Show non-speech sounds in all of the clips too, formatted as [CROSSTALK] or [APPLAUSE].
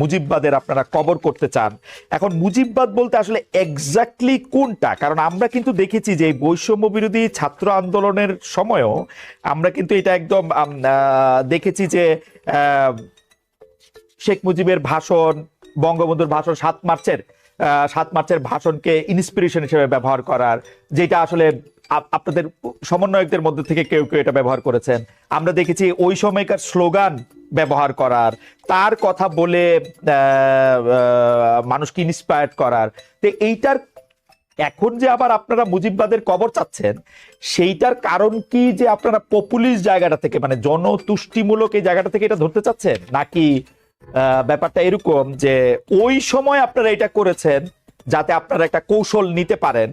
মুজিববাদের আপনারা কবর করতে চান। এখন মুজিববাদ বলতে আসলে এক্স্যাক্টলি কোনটা? কারণ আমরা কিন্তু দেখেছি যে বৈষম্য বিরোধী ছাত্র আন্দোলনের সময়ও আমরা কিন্তু এটা একদম দেখেছি যে শেখ মুজিবের ভাষণ, বঙ্গবন্ধুর ভাষণ, সাত মার্চের সাত মার্চের ভাষণকে ইন্সপিরেশন হিসেবে ব্যবহার করার, যেটা আসলে আপনাদের সমন্বয়কদের মধ্যে থেকে কেউ কেউ এটা ব্যবহার করেছেন। আমরা দেখেছি ওই সময়কার স্লোগান ব্যবহার করার, তার কথা বলে মানুষকে ইন্সপায়ার করার। তো এইটার, এখন যে আবার আপনারা মুজিববাদের কবর চাচ্ছেন, সেইটার কারণ কি যে আপনারা পপুলিস্ট জায়গাটা থেকে মানে জনতুষ্টিমূলক এই জায়গাটা থেকে এটা ধরতে চাচ্ছেন? নাকি ব্যাপারটা এরকম যে ওই সময় আপনারা এটা করেছেন যাতে আপনারা একটা কৌশল নিতে পারেন,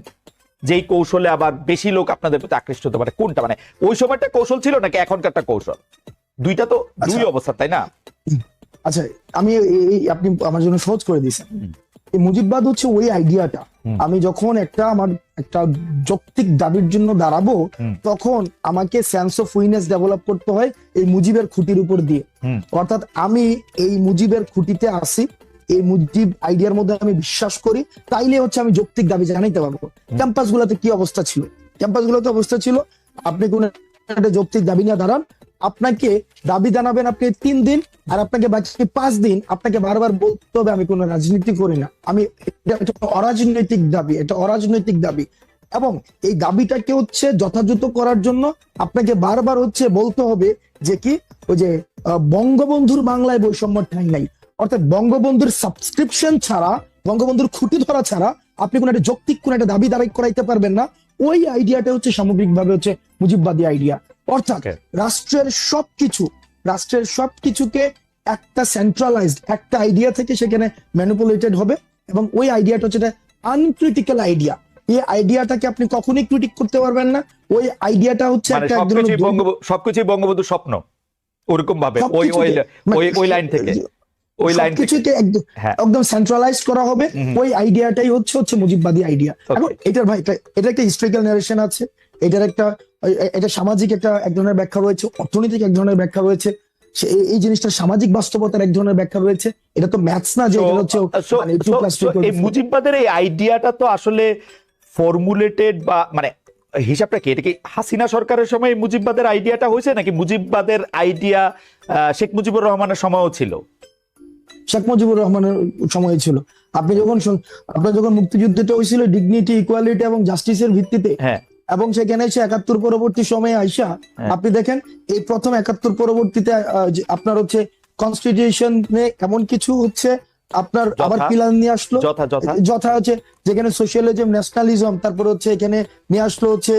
যেই কৌশলে আবার বেশি লোক আপনাদের প্রতি আকৃষ্ট হতে পারে? কোনটা? মানে ওই সময়টা কৌশল ছিল নাকি এখনকারটা কৌশল? দুইটা তো দুই আচ্ছা। অবস্থা তাই না? আচ্ছা আমি এই- আপনি আমার জন্য সহজ করে দিয়েছেন। এই মুজিববাদ হচ্ছে ওই আইডিয়াটা। আমি যখন একটা আমার একটা যৌক্তিক দাবির জন্য দাঁড়াবো তখন আমাকে সেন্স অফ উইনেস ডেভেলপ করতে হয় এই মুজিবের খুঁটির উপর দিয়ে। অর্থাৎ আমি এই মুজিবের খুঁটিতে আসি এই মুজিব আইডিয়ার মধ্যে আমি বিশ্বাস করি তাইলে হচ্ছে আমি যৌক্তিক দাবি জানাইতে পারব। ক্যাম্পাস গুলোতে কি অবস্থা ছিল? ক্যাম্পাস গুলোতে অবস্থা ছিল আপনি কোন যৌক্তিক দাবি নিয়ে দাঁড়ান। আপনাকে দাবি জানাবেন আপনি তিন দিন আর আপনাকে বাকি পাঁচ দিন আপনাকে বারবার বলতে হবে, আমি কোনো রাজনীতি করি না। আমি অরাজনৈতিক দাবি, এটা অরাজনৈতিক দাবি। এবং এই দাবিটাকে হচ্ছে যথাযথ করার জন্য আপনাকে বারবার হচ্ছে বলতে হবে যে কি, ওই যে বঙ্গবন্ধুর বাংলায় বৈষম্য ঠাঁই নাই। অর্থাৎ বঙ্গবন্ধুর সাবস্ক্রিপশন ছাড়া, বঙ্গবন্ধুর খুঁটি ধরা ছাড়া আপনি কোন একটা যৌক্তিক কোন একটা দাবি দাঁড়াই করাইতে পারবেন না। ওই আইডিয়াটা হচ্ছে সামগ্রিকভাবে হচ্ছে মুজিববাদী আইডিয়া অর্থাৎ. রাষ্ট্রের সবকিছু রাষ্ট্রের সবকিছুকে একটা সেন্ট্রালাইজড একটা আইডিয়া থেকে সেখানে ম্যানিপুলেটেড হবে এবং ওই আইডিয়াটা হচ্ছে আনক্রিটিক্যাল আইডিয়া এই আইডিয়াটাকে আপনি কখনোই ক্রিটিক করতে পারবেন না। ওই আইডিয়াটা হচ্ছে মানে একটা এক সবকিছুই বঙ্গবন্ধু স্বপ্ন ওরকম ভাবে ওই ওই মানে ওই ওই লাইন থেকে। ওই লাইন সবকিছুকে একদম হ্যাঁ। একদম সেন্ট্রালাইজ করা হবে। ওই আইডিয়াটাই হচ্ছে হচ্ছে মুজিববাদী আইডিয়া. এখন এটার ভাই এটা- একটা হিস্ট্রিক্যাল নারেশন আছে। এটার একটা এটা সামাজিক একটা এক ধরনের ব্যাখ্যা রয়েছে। অর্থনৈতিক এক ধরনের ব্যাখ্যা রয়েছে। এই- জিনিসটা সামাজিক বাস্তবতার এক ধরনের ব্যাখ্যা রয়েছে। এটা তো ম্যাথস না যে এটা হচ্ছে মানে equal to এই মুজিববাদের এই আইডিয়াটা তো আসলে ফর্মুলেটেড বা মানে হিসাবটা কি? এটা কি হাসিনা সরকারের সময় মুজিববাদের আইডিয়াটা হয়েছে? নাকি মুজিববাদের আইডিয়া শেখ মুজিবুর রহমানের সময়ও ছিল? শেখ মুজিবুর রহমানের সময় ছিল। আপনি যখন আপনার যখন মুক্তিযুদ্ধটা হয়েছিল ডিগনিটি ইকুয়ালিটি এবং জাস্টিসের ভিত্তিতে হ্যাঁ। এবং সেখানে এসে একাত্তর পরবর্তী সময়ে আইসা হ্যাঁ। আপনি দেখেন এই প্রথম একাত্তর পরবর্তীতে আপনার হচ্ছে কনস্টিটিউশন এমন কিছু হচ্ছে আপনার আবার পিলার নিয়ে আসলো। যথা হচ্ছে যেখানে সোশ্যালিজম ন্যাশনালিজম তারপর হচ্ছে এখানে নিয়ে আসলো হচ্ছে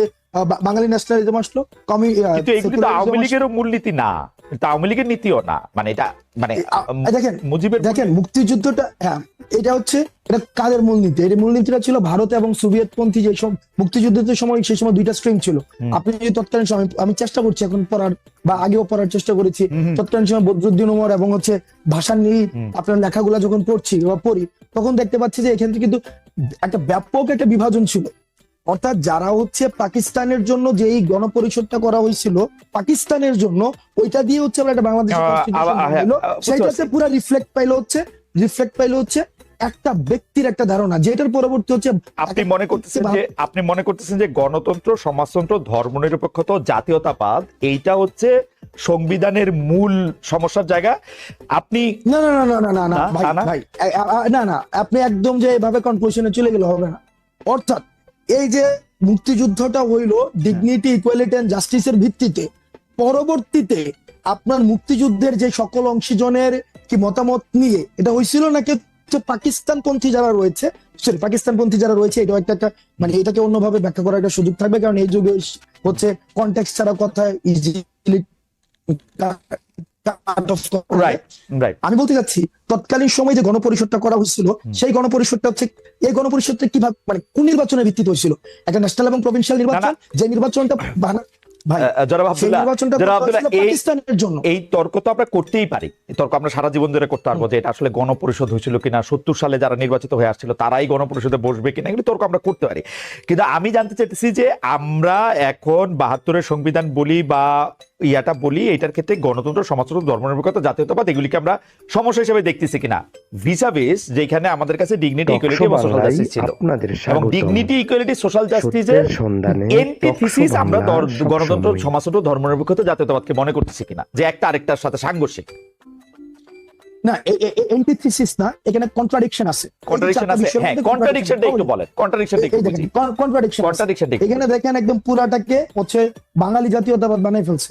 বাঙালি ন্যাশনালিজম আসলো কমি আওয়ামী। লীগেরও মূলনীতি না। এটা আওয়ামী লীগের নীতিও না। মানে এটা মানে দেখেন মুজিবের দেখেন মুক্তিযুদ্ধটা হ্যাঁ এটা হচ্ছে এটা কাদের মূলনীতি? এই মূলনীতিটা ছিল ভারত এবং সোভিয়েত পন্থী যে সব মুক্তিযুদ্ধের সময় সেই সময় দুইটা স্ট্রিম ছিল। আপনি যদি তৎকালীন সময় আমি চেষ্টা করছি এখন পড়ার বা আগেও পড়ার চেষ্টা করেছি। তৎকালীন সময় বদরুদ্দিন উমর এবং হচ্ছে ভাষা নিয়ে আপনার লেখাগুলো যখন পড়ছি বা পড়ি তখন দেখতে পাচ্ছি যে এখান থেকে কিন্তু একটা ব্যাপক একটা বিভাজন ছিল। অর্থাৎ যারা হচ্ছে পাকিস্তানের জন্য যে এই গণপরিষদটা করা হয়েছিল পাকিস্তানের জন্য ওইটা দিয়ে হচ্ছে আমরা একটা বাংলাদেশ পুরো রিফ্লেক্ট পাইলো হচ্ছে রিফ্লেক্ট পাইলো হচ্ছে একটা ব্যক্তির একটা ধারণা যেটার পরবর্তী হচ্ছে আপনি মনে করতেছেন যে আপনি মনে করতেছেন যে গণতন্ত্র সমাজতন্ত্র ধর্মনিরপেক্ষতা জাতীয়তাবাদ এইটা হচ্ছে সংবিধানের মূল সমস্যার জায়গা। আপনি না না না না না না ভাই না না। আপনি একদম যে এভাবে কনক্লুশনে চলে গেলে হবে না। অর্থাৎ এই যে মুক্তিযুদ্ধটা হইল ডিগনিটি ইকুয়ালিটি এন্ড জাস্টিসের ভিত্তিতে, পরবর্তীতে আপনার মুক্তিযুদ্ধের যে সকল অংশীজনের কি মতামত নিয়ে, এটা হয়েছিল নাকি হচ্ছে পাকিস্তান যারা রয়েছে সরি পাকিস্তানপন্থী যারা রয়েছে এটা একটা একটা মানে এটাকে অন্যভাবে ব্যাখ্যা করার একটা সুযোগ থাকবে, কারণ এই যুগে হচ্ছে কন্টেক্স ছাড়া কথা ইজিলি আমি বলতে চাচ্ছি তৎকালীন সময় যে গণপরিষদটা করা হয়েছিল সেই গণপরিষদটা হচ্ছে এই গণপরিষদটা কীভাবে মানে কোন নির্বাচনের ভিত্তিতে হয়েছিল? একটা ন্যাশনাল এবং প্রভিন্সিয়াল নির্বাচন যে নির্বাচনটা এই- পাকিস্তানের জন্য। এই তর্ক তো আমরা করতেই পারি। তর্ক আমরা সারা জীবন ধরে করতে পারব যে এটা আসলে গণপরিষদ হয়েছিল কিনা সত্তর সালে যারা নির্বাচিত হয়ে আসছিল তারাই গণপরিষদে বসবে কিনা এগুলো তর্ক আমরা করতে পারি। কিন্তু আমি জানতে চাইতেছি যে আমরা এখন বাহাত্তরের সংবিধান বলি বা ইয়াটা বলি এটার ক্ষেত্রে গণতন্ত্র সমাজতন্ত্র ধর্মনিরপেক্ষতা জাতীয়তাবাদ এগুলিকে আমরা সমস্যা হিসেবে দেখতেছি কিনা? ভিসা বেস যেখানে আমাদের কাছে ডিগনিটি ইকুয়ালিটি এবং সোশ্যাল জাস্টিস ছিল। এবং ডিগনিটি ইকুয়ালিটি সোশ্যাল জাস্টিসের এন্টিথিসিস আমরা সবসময়। গণতন্ত্র সমাজতন্ত্র ধর্মনিরপেক্ষতা জাতীয়তাবাদকে মনে করতেছি কিনা যে একটা আরেকটার সাথে সাংঘর্ষিক। না এন্টিথিসিস না এখানে কন্ট্রাডিকশন আছে। কন্ট্রাডিকশন আছে হ্যাঁ কন্ট্রাডিকশনটা একটু বলেন কন্ট্রাডিকশনটা একটু কন্ট্রাডিকশন কন্ট্রাডিকশন এখানে দেখেন একদম পুরাটাকে হচ্ছে বাঙালি জাতীয়তাবাদ বানাই ফেলছে।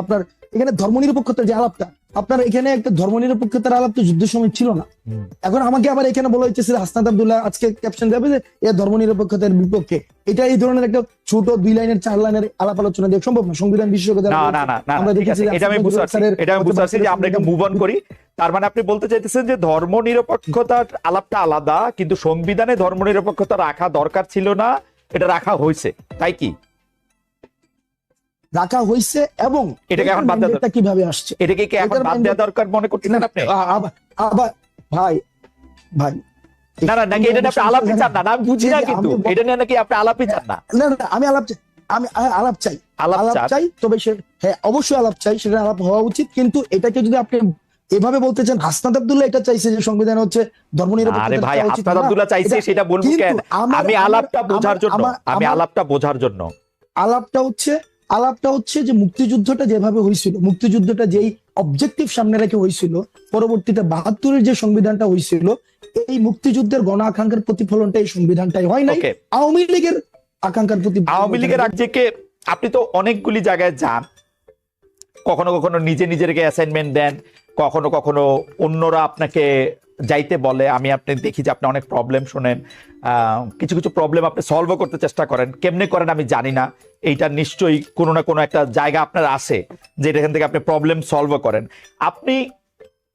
আপনার এখানে ধর্ম ধর্মনিরপেক্ষতার যে আলাপটা আপনার এখানে একটা ধর্ম ধর্মনিরপেক্ষতার আলাপ তো যুদ্ধের সময় ছিল না। এখন আমাকে আবার এখানে বলা হচ্ছে হাসনাত আব্দুল্লাহ আজকে ক্যাপশন দেবে যে এ ধর্মনিরপেক্ষতার বিপক্ষে। এটা এই ধরনের একটা ছোট দুই লাইনের চার লাইনের আলাপ আলোচনা দেওয়া সম্ভব না। সংবিধান বিশেষজ্ঞ না না না আমরা দেখেছি এটা আমি বুঝতে পারছি। এটা আমি বুঝতে পারছি যে আমরা একটু মুভ অন করি। তার মানে আপনি বলতে চাইতেছেন যে ধর্ম নিরপেক্ষতার আলাপটা আলাদা কিন্তু সংবিধানে ধর্ম নিরপেক্ষতা রাখা দরকার ছিল না এটা রাখা হয়েছে। তাই কি? রাখা হয়েছে এবং এটাকে এখন বাদ দেওয়া কীভাবে আসছে? এটাকে কি এখন বাদ দেওয়া দরকার মনে করতেছেন আপনি? আবার ভাই ভাই না না নাকি এটা আপনি আলাপই চান না? আমি বুঝি না কিন্তু। এটা নিয়ে নাকি আপনি আলাপই চান না? না না আমি আলাপ চাই আমি আলাপ চাই। আলাপ চাই তবে সে হ্যাঁ অবশ্যই আলাপ চাই সেটা আলাপ হওয়া উচিত। কিন্তু এটাকে যদি আপনি এভাবে বলতে চান হাসনাত আব্দুল্লাহ এটা চাইছে যে সংবিধান হচ্ছে ধর্ম আরে ভাই হাসনাত আব্দুল্লাহ চাইছে সেটা বলব কেন? আমি আলাপটা বোঝার জন্য আমি আলাপটা বোঝার জন্য। আলাপটা হচ্ছে আলাপটা হচ্ছে যে মুক্তিযুদ্ধটা যেভাবে হয়েছিল মুক্তিযুদ্ধটা যেই অবজেক্টিভ সামনে রেখে হয়েছিল পরবর্তীতে বাহাত্তরের যে সংবিধানটা হয়েছিল এই মুক্তিযুদ্ধের গণ আকাঙ্ক্ষার প্রতিফলনটা এই সংবিধানটাই হয় নাই। আওয়ামী লীগের আকাঙ্ক্ষার প্রতি আওয়ামী লীগের রাজ্যকে আপনি তো অনেকগুলি জায়গায় যান। কখনো কখনো নিজে নিজেরকে অ্যাসাইনমেন্ট দেন কখনো কখনো অন্যরা আপনাকে যাইতে বলে আমি আপনি দেখি যে আপনি অনেক প্রবলেম শোনেন আহ, কিছু কিছু প্রবলেম আপনি সলভও করতে চেষ্টা করেন। কেমনে করেন আমি জানি না। এইটা নিশ্চয়ই কোনো না কোনো একটা জায়গা আপনার আছে যে এখান থেকে আপনি প্রবলেম সলভও করেন। আপনি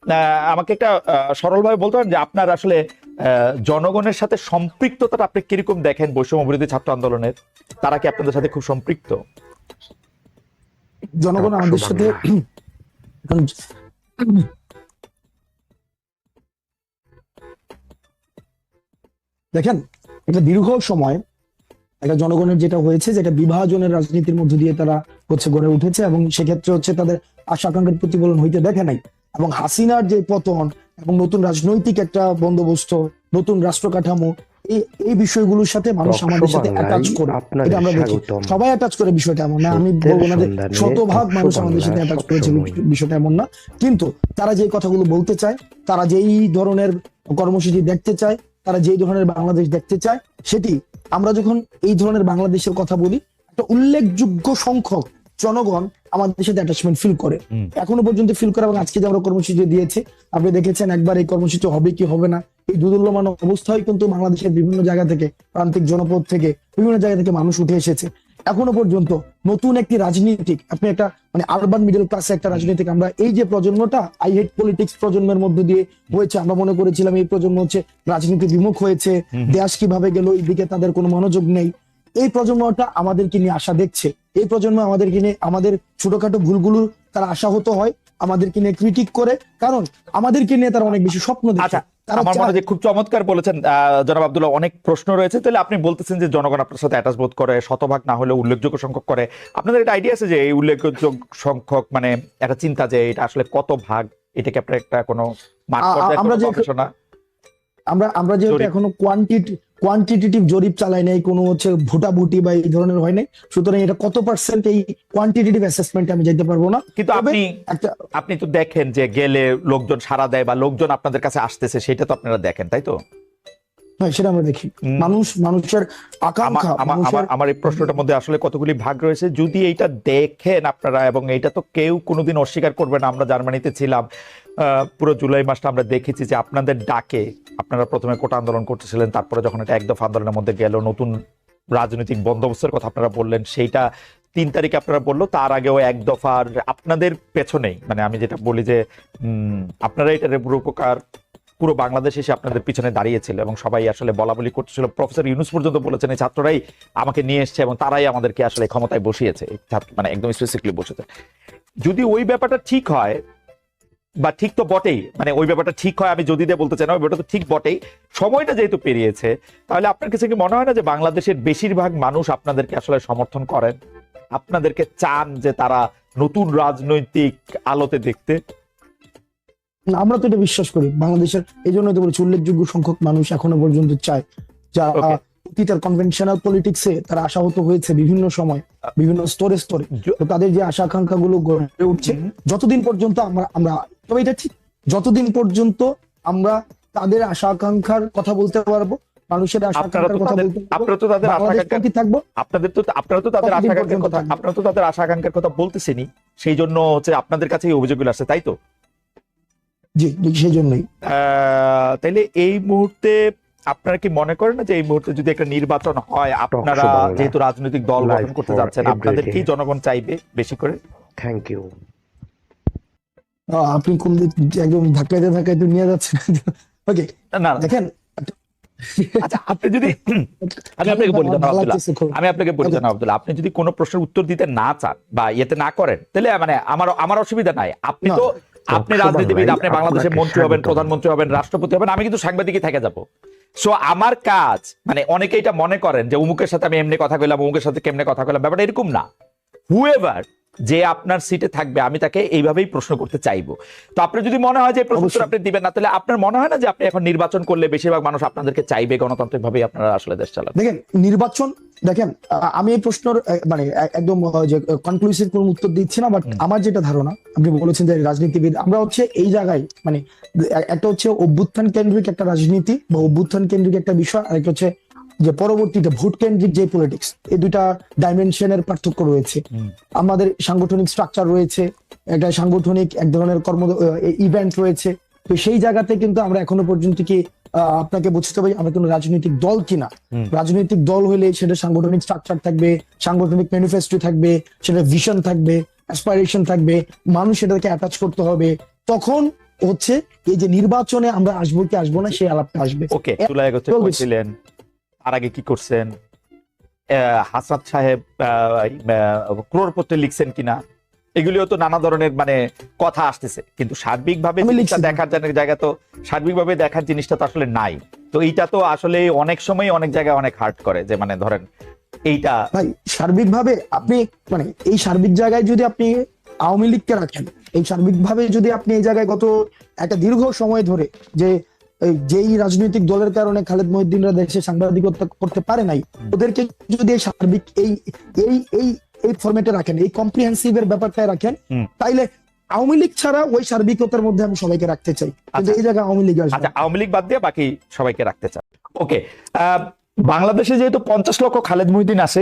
আহ, আমাকে একটা আহ, সরলভাবে বলতে পারেন যে আপনার আসলে আহ, জনগণের সাথে সম্পৃক্ততাটা আপনি কীরকম দেখেন বৈষম্য বিরোধী ছাত্র আন্দোলনের? তারা কি আপনাদের সাথে খুব সম্পৃক্ত? জনগণ আমাদের সাথে দেখেন এটা দীর্ঘ সময় একটা জনগণের যেটা হয়েছে যেটা বিভাজনের রাজনীতির মধ্য দিয়ে তারা হচ্ছে গড়ে উঠেছে এবং সেক্ষেত্রে হচ্ছে তাদের আশা আকাঙ্ক্ষার প্রতিফলন হইতে দেখে নাই। এবং হাসিনার যে পতন এবং নতুন রাজনৈতিক একটা বন্দোবস্ত নতুন রাষ্ট্র কাঠামো এই এই বিষয়গুলোর সাথে মানুষ আমাদের সাথে অ্যাটাচ করে। এটা আমরা দেখি। সবাই অ্যাটাচ করে বিষয়টা এমন না। আমি বলব না যে শতভাগ মানুষ আমাদের সাথে অ্যাটাচ করেছে বিষয়টা এমন না। কিন্তু তারা যে কথাগুলো বলতে চায় তারা যেই ধরনের কর্মসূচি দেখতে চায় তারা যে ধরনের বাংলাদেশ দেখতে চায় সেটি আমরা যখন এই ধরনের বাংলাদেশের কথা বলি একটা উল্লেখযোগ্য সংখ্যক জনগণ আমাদের সাথে অ্যাটাচমেন্ট ফিল করে। এখনও পর্যন্ত ফিল করে এবং আজকে যে আমরা কর্মসূচি দিয়েছে আপনি দেখেছেন একবার এই কর্মসূচি হবে কি হবে না। এই দুদুল্যমান অবস্থায় কিন্তু বাংলাদেশের বিভিন্ন জায়গা থেকে প্রান্তিক জনপদ থেকে বিভিন্ন জায়গা থেকে মানুষ উঠে এসেছে। এখনও পর্যন্ত নতুন একটি রাজনীতিক আপনি একটা মানে আরবান মিডল ক্লাসে একটা রাজনীতিক আমরা এই যে প্রজন্মটা আই হেট পলিটিক্স প্রজন্মের মধ্যে দিয়ে হয়েছে। আমরা মনে করেছিলাম এই প্রজন্ম হচ্ছে রাজনীতি বিমুখ হয়েছে। দেশ কীভাবে গেল এই দিকে তাদের কোনো মনোযোগ নেই। এই প্রজন্মটা আমাদেরকে নিয়ে আশা দেখছে। এই প্রজন্ম আমাদেরকে নিয়ে আমাদের ছোটখাটো ভুলগুলো তারা আশাহত হয়। আমাদেরকে নিয়ে ক্রিটিক করে কারণ আমাদেরকে নিয়ে তারা অনেক বেশি স্বপ্ন দেখে আচ্ছা তারা আমার মনে হয় যে খুব চমৎকার বলেছেন জনাব আবদুল্লাহ অনেক প্রশ্ন রয়েছে। তাহলে আপনি বলতেছেন যে জনগণ আপনার সাথে অ্যাটাচ বোধ করে শতভাগ না হলে উল্লেখযোগ্য সংখ্যক করে। আপনাদের একটা আইডিয়া আছে যে এই উল্লেখযোগ্য সংখ্যক মানে একটা চিন্তা যে এটা আসলে কত ভাগ? এটাকে আপনার একটা কোনো আমরা যে- আমরা আমরা যেহেতু। এখনও কোয়ান্টিটি কোয়ান্টিটেটিভ জরিপ চালাই নাই কোনো হচ্ছে ভোটাভুটি বা এই ধরনের হয় নাই সুতরাং এটা কত পার্সেন্ট এই কোয়ান্টিটেটিভ অ্যাসেসমেন্ট আমি যেতে পারব না। কিন্তু আপনি আপনি তো দেখেন যে গেলে লোকজন সাড়া দেয় বা লোকজন আপনাদের কাছে আসতেছে সেটা তো আপনারা দেখেন তাই তো? হ্যাঁ সেটা আমরা দেখি। মানুষ মানুষের আকাঙ্ক্ষা আমার- এই প্রশ্নটার মধ্যে আসলে কতগুলি ভাগ রয়েছে যদি এইটা দেখেন আপনারা এবং এটা তো কেউ কোনোদিন অস্বীকার করবে না আমরা জার্মানিতে ছিলাম আহ, পুরো জুলাই মাসটা আমরা দেখেছি যে আপনাদের ডাকে আপনারা প্রথমে কোটা আন্দোলন করতেছিলেন, তারপরে যখন এটা এক দফা আন্দোলনের মধ্যে গেল, নতুন রাজনৈতিক বন্দোবস্তের কথা আপনারা বললেন, সেইটা তিন তারিখে আপনারা বলল, তার আগেও এক দফার আপনাদের পেছনেই মানে আমি যেটা বলি যে আপনারা এটা রূপকার পুরো বাংলাদেশ এসে আপনাদের পিছনে দাঁড়িয়েছিল এবং সবাই আসলে বলা বলি করতেছিল। প্রফেসর ইউনুস পর্যন্ত বলেছেন, এই ছাত্ররাই আমাকে নিয়ে এসছে এবং তারাই আমাদেরকে আসলে ক্ষমতায় বসিয়েছে। মানে একদম স্পেসিফিকলি বসেছে। যদি ওই ব্যাপারটা ঠিক হয় বা ঠিক তো বটেই মানে ওই ব্যাপারটা ঠিক হয় আমি যদি দিয়ে বলতে চাই না ওই ব্যাপারটা তো ঠিক বটেই। সময়টা যেহেতু পেরিয়েছে তাহলে আপনার কাছে কি মনে হয় না যে বাংলাদেশের বেশিরভাগ মানুষ আপনাদেরকে আসলে সমর্থন করেন? আপনাদেরকে চান যে তারা নতুন রাজনৈতিক আলোতে দেখতে? না, আমরা তো এটা বিশ্বাস করি। বাংলাদেশের এই জন্য তো বলছি উল্লেখযোগ্য সংখ্যক মানুষ এখনও পর্যন্ত চায় যারা অতীতের কনভেনশনাল পলিটিক্সে তারা আশাহত হয়েছে বিভিন্ন সময় বিভিন্ন স্তরে স্তরে। তো তাদের যে আশা আকাঙ্ক্ষা গুলো গড়ে উঠছে যতদিন পর্যন্ত আমরা আমরা তবে এটা ঠিক যতদিন পর্যন্ত আমরা তাদের আশা আকাঙ্ক্ষার কথা বলতে পারব মানুষের আশা আপনারা তো আকাঙ্ক্ষার কথা তাদের বলতে আপনারা তো তাদের আশা আকাঙ্ক্ষা থাকব? আপনাদের তো আপনারা তো তাদের আশা আকাঙ্ক্ষার কথা থাকবে? আপনারা তো তাদের আশা আকাঙ্ক্ষার কথা বলতেছেনই সেই জন্য হচ্ছে আপনাদের কাছে এই অভিযোগগুলো আসছে তাই তো? জি সেই জন্যই। আহ, তাইলে এই মুহূর্তে আপনারা কি মনে করেন না যে এই মুহূর্তে যদি একটা নির্বাচন হয় আপনারা যেহেতু রাজনৈতিক দল গঠন করতে যাচ্ছেন everyday. আপনাদেরকেই জনগণ চাইবে বেশি করে? থ্যাংক ইউ আপনি কোন একদম ধাক্কাইতে ধাক্কাইতে নিয়ে যাচ্ছেন? [LAUGHS] ওকে না না দেখেন আচ্ছা আপনি যদি [LAUGHS] আমি আপনাকে বলি। আমি আপনাকে বলি আব্দুল্লাহ। আপনি যদি কোনো প্রশ্নের উত্তর দিতে না চান বা ইয়েতে না করেন তাহলে মানে আমার আমার অসুবিধা নাই। আপনি তো আপনি রাজনীতিবিদ আপনি বাংলাদেশের মন্ত্রী হবেন প্রধানমন্ত্রী হবেন রাষ্ট্রপতি হবেন আমি কিন্তু সাংবাদিকই থেকে যাব। সো আমার কাজ মানে অনেকে এটা মনে করেন যে অমুকের সাথে আমি এমনি কথা কইলাম অমুকের সাথে কেমনে কথা কইলাম ব্যাপারটা এরকম না। হুএভার যে আপনার সিটে থাকবে আমি তাকে এইভাবেই প্রশ্ন করতে চাইব। তো আপনার যদি মনে হয় যে প্রশ্ন আপনি দিবেন না তাহলে আপনার মনে হয় না যে আপনি এখন নির্বাচন করলে বেশিরভাগ মানুষ আপনাদেরকে চাইবে গণতান্ত্রিক ভাবে আপনারা আসলে দেশ চালান দেখেন নির্বাচন দেখেন আমি এই প্রশ্নের মানে একদম যে কনক্লুসিভ কোনো উত্তর দিচ্ছি না বাট আমার যেটা ধারণা আপনি বলেছেন যে রাজনীতিবিদ আমরা হচ্ছে এই জায়গায় মানে একটা হচ্ছে অভ্যুত্থান কেন্দ্রিক একটা রাজনীতি বা অভ্যুত্থান কেন্দ্রিক একটা বিষয় আর একটা হচ্ছে যে পরবর্তীতে ভোট কেন্দ্রিক যে পলিটিক্স এই দুইটা ডাইমেনশনের পার্থক্য রয়েছে। আমাদের সাংগঠনিক স্ট্রাকচার রয়েছে একটা সাংগঠনিক এক ধরনের কর্ম ইভেন্ট রয়েছে। তো সেই জায়গাতে কিন্তু আমরা এখনও পর্যন্ত কি আপনাকে বুঝতে হবে আমরা কোনো রাজনৈতিক দল কিনা। রাজনৈতিক দল হলে সেটা সাংগঠনিক স্ট্রাকচার থাকবে সাংগঠনিক ম্যানিফেস্টো থাকবে সেটা ভিশন থাকবে অ্যাসপাইরেশন থাকবে মানুষ সেটাকে অ্যাটাচ করতে হবে। তখন হচ্ছে এই যে নির্বাচনে আমরা আসব কি আসব না সেই আলাপটা আসবে। ওকে জুলাই আগস্টে। তার আগে কি করছেন? হাসনাত সাহেব ক্রোড়পত্রে লিখছেন কিনা? এগুলিও তো নানা ধরনের মানে কথা আসতেছে। কিন্তু সার্বিকভাবে দেখার জায়গা- তো সার্বিকভাবে দেখার জিনিসটা তো আসলে নাই। তো এইটা তো আসলে অনেক সময় অনেক জায়গায় অনেক হার্ট করে যে মানে ধরেন এইটা ভাই সার্বিকভাবে আপনি মানে এই সার্বিক জায়গায় যদি আপনি আওয়ামী লীগকে রাখেন এই সার্বিকভাবে যদি আপনি এই জায়গায় গত একটা দীর্ঘ সময় ধরে যে যেই রাজনৈতিক দলের কারণে খালেদ মহিদ্দিনরা দেশে সাংবাদিকতা করতে পারে নাই ওদেরকে যদি এই সার্বিক এই এই এই এই ফরম্যাটে রাখেন এই কম্প্রিহেন্সিভ এর ব্যাপারটায় রাখেন তাইলে আওয়ামী লীগ ছাড়া ওই সার্বিকতার মধ্যে আমি সবাইকে রাখতে চাই। কিন্তু আচ্ছা। এই জায়গায় আওয়ামী লীগ আচ্ছা আওয়ামী লীগ বাদ দিয়ে বাকি সবাইকে রাখতে চান ওকে বাংলাদেশে যেহেতু পঞ্চাশ লক্ষ খালেদ মহিদ্দিন আসে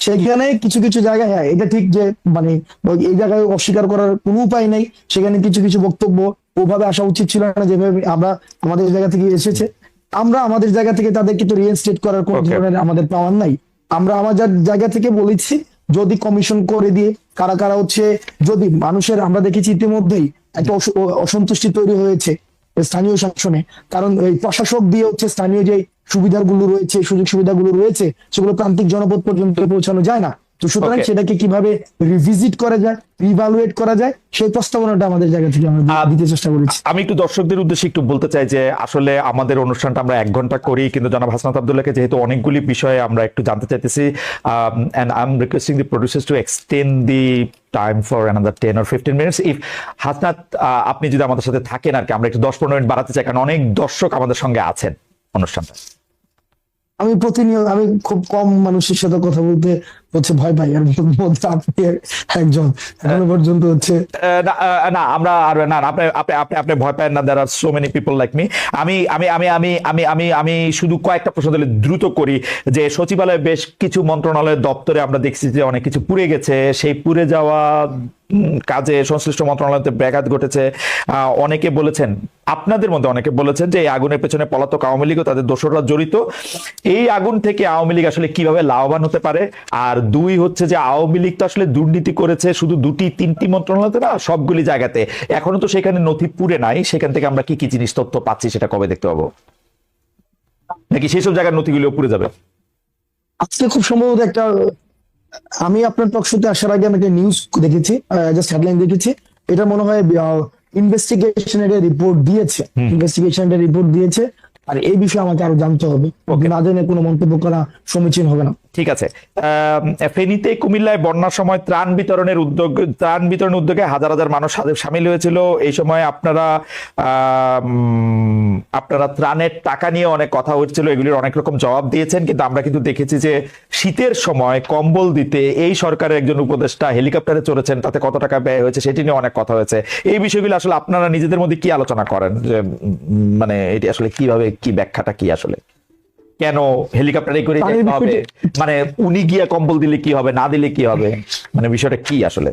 সেখানে কিছু কিছু জায়গায় হ্যাঁ এটা ঠিক যে মানে এই জায়গায় অস্বীকার করার কোনো উপায় নেই। সেখানে কিছু কিছু বক্তব্য ওভাবে আসা উচিত ছিল না যেভাবে আমরা আমাদের জায়গা থেকে এসেছে। আমরা আমাদের জায়গা থেকে তাদেরকে তো রিইনস্টেট করার কোন ধরনের আমাদের পাওয়ার নাই। আমরা আমাদের জায়গা থেকে বলেছি যদি কমিশন করে দিয়ে কারা কারা হচ্ছে যদি মানুষের আমরা দেখেছি ইতিমধ্যেই একটা অস- অসন্তুষ্টি তৈরি হয়েছে। স্থানীয় শাসনে। কারণ এই প্রশাসক দিয়ে হচ্ছে স্থানীয় যে সুবিধাগুলো রয়েছে, সুযোগ সুবিধাগুলো রয়েছে, সেগুলো প্রান্তিক জনপদ পর্যন্ত পৌঁছানো যায় না। তো সুতরাং সেটাকে কীভাবে রিভিজিট করা যায় রিভালুয়েট করা যায় সেই প্রস্তাবনাটা আমাদের জায়গা থেকে আমরা দিতে চেষ্টা করেছি। আমি একটু দর্শকদের উদ্দেশ্যে একটু বলতে চাই যে আসলে আমাদের অনুষ্ঠানটা আমরা এক ঘণ্টা করি কিন্তু জনাব হাসনাত আবদুল্লাহকে যেহেতু অনেকগুলি বিষয়ে আমরা একটু জানতে চাইতেছি and I am requesting the producers to extend the time for another ten or fifteen minutes if Hasnat আপনি যদি আমাদের সাথে থাকেন আর কি আমরা একটু দশ পনেরো মিনিট বাড়াতে চাই কারণ অনেক দর্শক আমাদের সঙ্গে আছেন অনুষ্ঠানটা আমি প্রতিনিয়ত আমি খুব কম মানুষের সাথে কথা বলতে হচ্ছে ভয় পাই আর মধ্যে আপনি একজন। এখনও পর্যন্ত হচ্ছে না, আমরা আর না আপনি আপনি আপনি ভয় পান না there are so many people like me আমি আমি আমি আমি আমি আমি আমি শুধু কয়েকটা প্রশ্ন দিলে দ্রুত করি যে সচিবালয়ে বেশ কিছু মন্ত্রণালয়ের দপ্তরে আমরা দেখছি যে অনেক কিছু পুড়ে গেছে। সেই পুড়ে যাওয়া কাজে সংশ্লিষ্ট মন্ত্রণালয়তে ব্যাঘাত ঘটেছে। অনেকে বলেছেন আপনাদের মধ্যে অনেকে বলেছেন যে এই আগুনের পেছনে পলাতক আওয়ামী লীগ তাদের দোসররা জড়িত। এই আগুন থেকে আওয়ামী লীগ আসলে কীভাবে লাভবান হতে পারে? আর দুই হচ্ছে যে আওয়ামী লীগ তো আসলে দুর্নীতি করেছে শুধু দুটি তিনটি মন্ত্রণালয়তে না সবগুলি জায়গাতে। এখনও তো সেখানে নথি পুরে নাই সেখান থেকে আমরা কি কি জিনিস তথ্য পাচ্ছি সেটা কবে দেখতে পাবো? নাকি সেসব জায়গার নথিগুলো পুড়ে যাবে? আজকে খুব সম্ভবত একটা আমি আপনার টক শোতে আসার আগে আমি একটা নিউজ দেখেছি জাস্ট হেডলাইন দেখেছি। এটা মনে হয় ইনভেস্টিগেশনের রিপোর্ট দিয়েছে। ইনভেস্টিগেশনের রিপোর্ট দিয়েছে। আর এই বিষয়ে আমাকে আরও জানতে হবে। না জেনে কোনো মন্তব্য করা সমীচীন হবে না। ঠিক আছে। ফেনীতে কুমিল্লায় বন্যার সময় ত্রাণ বিতরণের উদ্যোগ ত্রাণ বিতরণ উদ্যোগে হাজার হাজার মানুষ সামিল হয়েছিল। এই সময় আপনারা আপনারা ত্রাণের টাকা নিয়ে অনেক কথা হচ্ছিল এগুলির অনেক রকম জবাব দিয়েছেন। কিন্তু আমরা কিন্তু দেখেছি যে শীতের সময় কম্বল দিতে এই সরকারের একজন উপদেষ্টা হেলিকপ্টারে চড়েছেন তাতে কত টাকা ব্যয় হয়েছে সেটি নিয়ে অনেক কথা হয়েছে। এই বিষয়গুলো আসলে আপনারা নিজেদের মধ্যে কি আলোচনা করেন? যে মানে এটি আসলে কীভাবে কি ব্যাখ্যাটা কি আসলে? কেন হেলিকপ্টারে করে যেতে হবে? মানে উনি গিয়া কম্বল দিলে কি হবে না দিলে কি হবে? মানে বিষয়টা কি আসলে?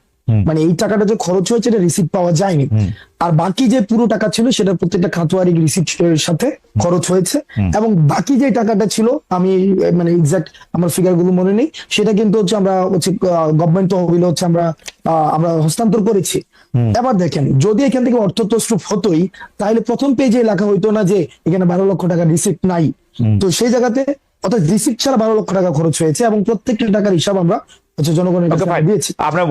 মানে এই টাকাটা যে খরচ হয়েছে এটা রিসিপ্ট পাওয়া যায়নি। আর বাকি যে পুরো টাকা ছিল সেটা প্রত্যেকটা খাতোয়ারি রিসিপ্ট সাথে খরচ হয়েছে। এবং বাকি যে টাকাটা ছিল আমি মানে এক্সাক্ট আমার ফিগারগুলো মনে নেই সেটা কিন্তু হচ্ছে আমরা হচ্ছে গভর্নমেন্ট তহবিলে হচ্ছে আমরা আমরা হস্তান্তর করেছি। এবার দেখেন যদি এখান থেকে অর্থ তস্রুপ হতোই তাহলে প্রথম পেজে লেখা হইতো না যে এখানে বারো লক্ষ টাকা রিসিপ্ট নাই। তো সেই জায়গাতে অর্থাৎ রিসিপ্ট ছাড়া বারো লক্ষ টাকা খরচ হয়েছে এবং প্রত্যেকটা টাকার হিসাব আমরা হচ্ছে জনগণের কাছে দিয়েছি। আমরা